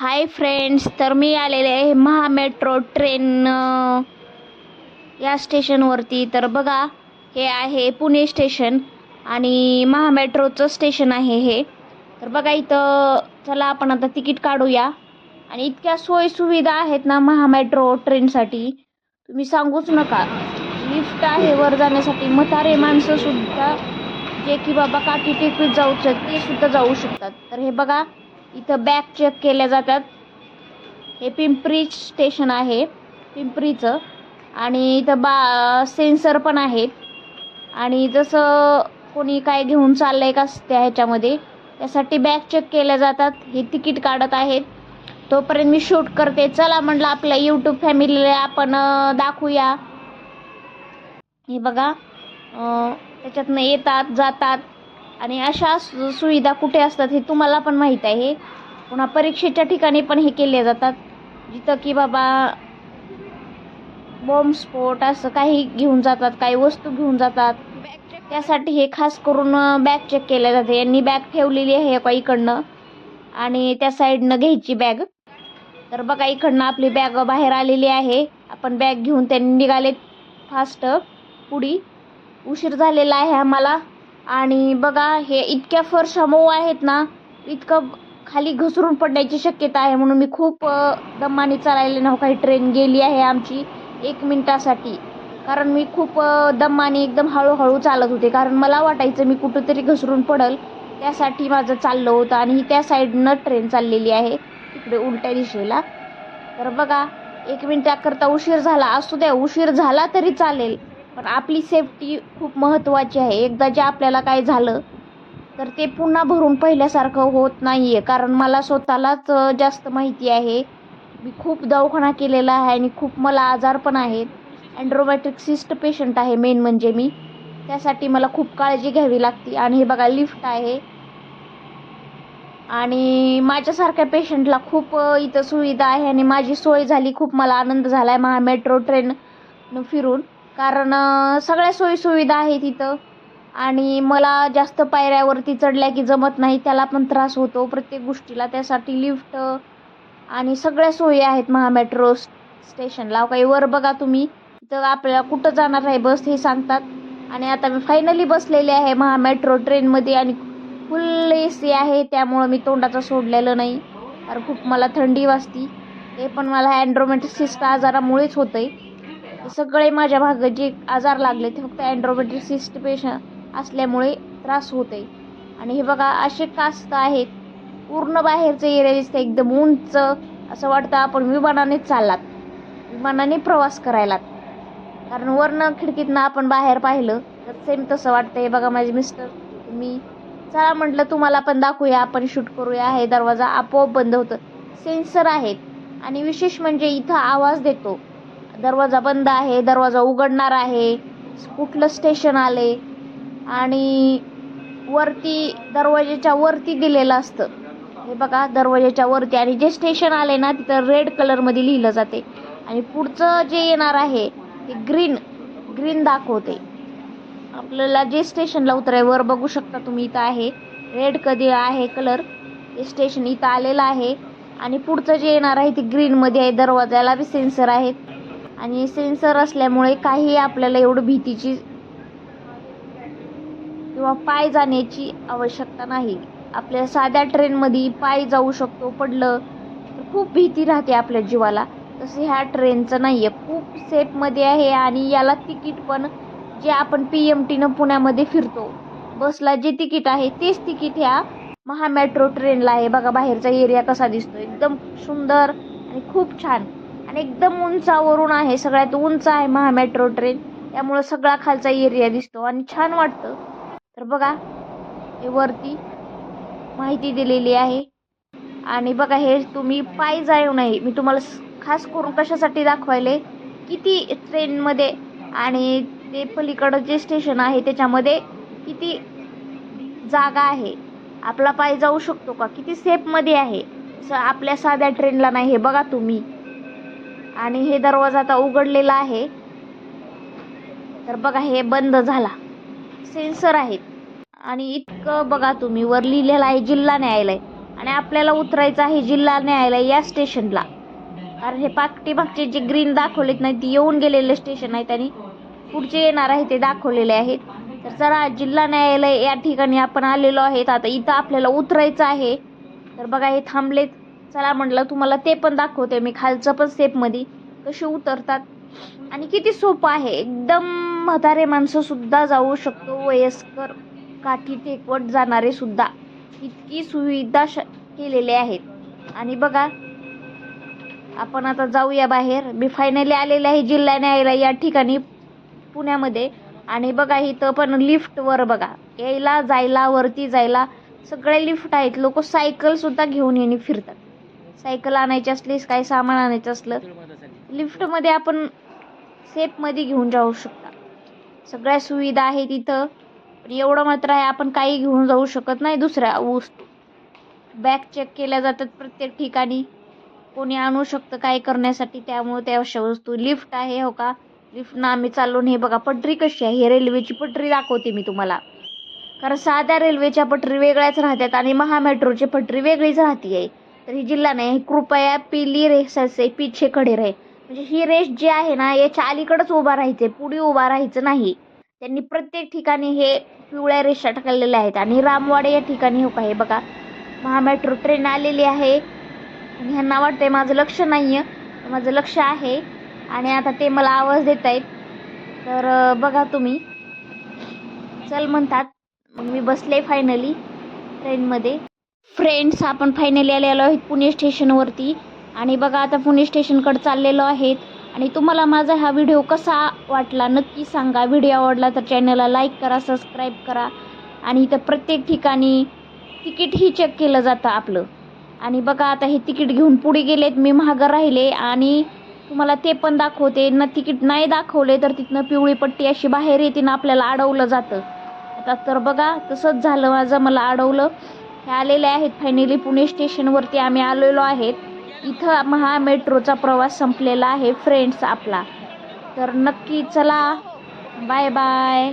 Hi friends तर मी आलेले आहे महामेट्रो ट्रेन या स्टेशनवरती तर बघा हे आहे पुणे स्टेशन आणि महामेट्रोचं स्टेशन आहे हे. तर बघा इथं चला आपण आता तिकीट काढूया. आणि इतक्या सोयीसुविधा आहेत ना महामेट्रो ट्रेनसाठी तुम्ही सांगूच नका. लिफ्ट आहे वर जाण्यासाठी. म्हातारे माणसंसुद्धा जे की बाबा काठी टेकवीत जाऊ शक ते सुद्धा जाऊ शकतात. तर हे बघा इथं बॅग चेक केल्या जातात. हे पिंपरी स्टेशन आहे पिंपरीचं. आणि इथं बा सेन्सर पण आहेत आणि जसं कोणी काय घेऊन चाललंय का त्या ह्याच्यामध्ये त्यासाठी बॅग चेक केल्या जातात. हे तिकीट काढत आहेत. तोपर्यंत मी शूट करते. चला म्हटलं आपल्या यूट्यूब फॅमिलीला आपण दाखवूया. हे बघा त्याच्यातनं येतात जातात. आणि अशा सुविधा कुठे असतात हे तुम्हाला पण माहीत आहे. पुन्हा परीक्षेच्या ठिकाणी पण हे केले जातात. जिथं की बाबा बॉम्बस्फोट असं काही घेऊन जातात काही वस्तू घेऊन जातात. त्यासाठी हे खास करून बॅग चेक केल्या जाते. यांनी बॅग ठेवलेली आहे एका इकडनं. आणि त्या साईडनं घ्यायची बॅग. तर बघा इकडनं आपली बॅग बाहेर आलेली आहे. आपण बॅग घेऊन त्यांनी निघाले फास्ट. पुढी उशीर झालेला आहे आम्हाला. आणि बघा हे इतक्या फरशा मऊ आहेत ना इतकं खाली घसरून पडण्याची शक्यता आहे म्हणून मी खूप अ, दमाने चालायले नव्ह काही ट्रेन गेली आहे आमची एक मिनटासाठी. कारण मी खूप अ, दमाने एकदम हळूहळू चालत होते. कारण मला वाटायचं मी कुठंतरी घसरून पडल. त्यासाठी माझं चाललं होतं आणि ही त्या साईडनं ट्रेन चाललेली आहे. तिकडे उलट्या दिशेला. तर बघा एक मिनटाकरता उशीर झाला. असू द्या उशीर झाला तरी चालेल. पण आपली सेफ्टी खूप महत्त्वाची आहे. एकदा जे आपल्याला काय झालं तर ते पुन्हा भरून पहिल्यासारखं होत नाही आहे कारण मला स्वतःलाच जास्त माहिती आहे. मी खूप दवाखाना केलेला आहे आणि खूप मला आजार पण आहेत. अँड्रोमॅट्रिक सिस्ट पेशंट आहे मेन म्हणजे मी. त्यासाठी मला खूप काळजी घ्यावी लागते. आणि हे बघा लिफ्ट आहे. आणि माझ्यासारख्या पेशंटला खूप इथं सुविधा आहे. आणि माझी सोय झाली खूप मला आनंद झाला आहे महा मेट्रो ट्रेन फिरून. कारण सगळ्या सोयीसुविधा आहेत इथं. आणि मला जास्त पायऱ्यावरती चढल्या की जमत नाही त्याला पण त्रास होतो. प्रत्येक गोष्टीला त्यासाठी लिफ्ट आणि सगळ्या सोयी आहेत महामेट्रो स्टेशनला. काही वर बघा तुम्ही. इथं आपल्याला कुठं जाणार आहे बस हे सांगतात. आणि आता मी फायनली बसलेले आहे महामेट्रो ट्रेनमध्ये आणि फुल ए सी आहे त्यामुळं मी तोंडाचं सोडलेलं नाही. कारण खूप मला थंडी वाजती. ते पण मला अँड्रोमेटिसिस्ट आजारामुळेच होतं आहे सगळे माझ्या भागात जे आजार लागले ते फक्त अँड्रोमेट्रिसिस्ट पेशंट असल्यामुळे त्रास होते आहे आणि हे बघा असे कास्त आहेत. पूर्ण बाहेरचं एरिया दिसतं एकदम उंच. असं वाटतं आपण विमानाने चाललात. विमानाने प्रवास करायलात. कारण वरनं खिडकीतनं आपण बाहेर पाहिलं तर सेम तसं वाटतं हे बघा माझे मिस्टर मी चला म्हटलं तुम्हाला पण दाखवूया. आपण शूट करूया. हे दरवाजा आपोआप बंद होतं. सेन्सर आहेत. आणि विशेष म्हणजे इथं आवाज देतो. दरवाजा बंद आहे दरवाजा उघडणार आहे. कुठलं स्टेशन आले? आणि वरती दरवाजाच्या वरती दिलेलं असतं. हे बघा दरवाजाच्या वरती. आणि जे स्टेशन आले ना तिथं रेड कलरमध्ये लिहिलं जाते. आणि पुढचं जे येणार आहे ते ग्रीन ग्रीन दाखवते. आपल्याला जे स्टेशनला उतराय वर बघू शकता तुम्ही इथं आहे. रेड कधी आहे कलर ते स्टेशन इथं आलेलं आहे. आणि पुढचं जे येणार आहे ते ग्रीनमध्ये आहे. दरवाजाला बी सेन्सर आहेत. आणि सेन्सर असल्यामुळे काही आपल्याला एवढं भीतीची किंवा पाय जाण्याची आवश्यकता नाही. आपल्या साध्या ट्रेनमध्ये पाय जाऊ शकतो पडलं तर खूप भीती राहते आपल्या जीवाला. तसं ह्या ट्रेनचं नाही आहे खूप सेफमध्ये आहे आणि याला तिकीट पण जे आपण पी एम टीनं पुण्यामध्ये फिरतो बसला जे तिकीट आहे तेच तिकीट ह्या महा मेट्रो ट्रेनला आहे. बघा बाहेरचा एरिया कसा दिसतो. एकदम सुंदर आणि खूप छान. आणि एकदम उंचावरून आहे सगळ्यात उंच आहे महा मेट्रो ट्रेन. त्यामुळं सगळा खालचा एरिया दिसतो आणि छान वाटतं. तर बघा हे वरती माहिती दिलेली आहे. आणि बघा हे तुम्ही पाय जाऊ नाही मी तुम्हाला खास करून कशासाठी दाखवायले? किती ट्रेनमध्ये आणि ते पलीकडं जे स्टेशन आहे त्याच्यामध्ये किती जागा आहे? आपला पाय जाऊ शकतो का? किती सेफमध्ये आहे? स आपल्या साध्या ट्रेनला नाही हे बघा तुम्ही. आणि हे दरवाजा आता उघडलेला आहे. तर बघा हे बंद झाला. सेन्सर आहेत. आणि इतकं बघा तुम्ही वर लिहिलेलं आहे जिल्हा न्यायालय. आणि आपल्याला उतरायचं आहे जिल्हा न्यायालय या स्टेशनला. कारण हे पाठीमागचे जे ग्रीन दाखवलेत नाही ते येऊन गेलेले स्टेशन आहेत आणि पुढचे येणार आहे ते दाखवलेले आहेत. तर चला जिल्हा न्यायालय या ठिकाणी आपण आलेलो आहेत. आता इथं आपल्याला उतरायचं आहे. तर बघा हे थांबलेत. चला म्हटलं तुम्हाला ते पण दाखवते मी खालचं पण स्टेपमध्ये कसे उतरतात. आणि किती सोपं आहे. एकदम म्हातारे माणसं सुद्धा जाऊ शकतो. वयस्कर काठी टेकवट जाणारे सुद्धा. इतकी सुविधा श केलेले आहेत. आणि बघा आपण आता जाऊया बाहेर. मी फायनली आलेले आहे जिल्हा न्यायालय या ठिकाणी पुण्यामध्ये. आणि बघा इथं पण लिफ्टवर बघा. यायला जायला वरती जायला सगळे लिफ्ट आहेत. लोक सायकल सुद्धा घेऊन येणे फिरतात. सायकल आणायची असलीस काय सामान आणायचं असलं लिफ्टमध्ये आपण सेफमध्ये घेऊन जाऊ शकता. सगळ्या सुविधा आहेत इथं पण एवढं मात्र आहे आपण काही घेऊन जाऊ शकत नाही दुसऱ्या वस्तू. बॅग चेक केल्या जातात प्रत्येक ठिकाणी. कोणी आणू शकतं काय करण्यासाठी त्यामुळे त्या अशा वस्तू. लिफ्ट आहे हो का? लिफ्टनं आम्ही चाललो हे बघा पटरी कशी आहे? हे रेल्वेची पटरी दाखवते मी तुम्हाला. कारण साध्या रेल्वेच्या पटरी वेगळ्याच राहतात आणि महामेट्रोची पटरी वेगळीच राहते आहे तर ही जिल्हा नाही कृपया पिली रेस असे पिछे खडे रे. म्हणजे ही रेस जी आहे ना याच्या अलीकडंच उभा राहायचे पुढे उभा राहायचं नाही. त्यांनी प्रत्येक ठिकाणी हे पिवळ्या रेषा टाकलेल्या आहेत आणि रामवाडे या ठिकाणी हो का हे बघा. महामेट्रो ट्रेन आलेली आहे. आणि ह्यांना वाटतंय माझं लक्ष नाही आहे माझं लक्ष आहे. आणि आता ते मला आवाज देत आहेत तर बघा तुम्ही. चल म्हणतात मग मी बसले फायनली ट्रेनमध्ये फ्रेंड्स आपण फायनली आलेलो आहेत पुणे स्टेशनवरती आणि बघा आता पुणे स्टेशनकडे चाललेलो आहेत. आणि तुम्हाला माझा हा व्हिडिओ कसा वाटला नक्की सांगा. व्हिडिओ आवडला तर चॅनलला लाईक करा सबस्क्राईब करा. आणि इथं प्रत्येक ठिकाणी तिकीटही चेक केलं जातं आपलं. आणि बघा आता हे तिकीट घेऊन पुढे गेलेत मी मागं राहिले. आणि तुम्हाला ते पण दाखवते. ना तिकीट नाही दाखवले तर तिथनं पिवळी पट्टी अशी बाहेर येते ना आपल्याला अडवलं जातं. आता तर बघा तसंच झालं माझं मला अडवलं. हे आलेले आहेत. फायनली पुणे स्टेशनवरती आम्ही आलेलो आहेत. इथं महा मेट्रोचा प्रवास संपलेला आहे. फ्रेंड्स आपला. तर नक्की चला. Bye bye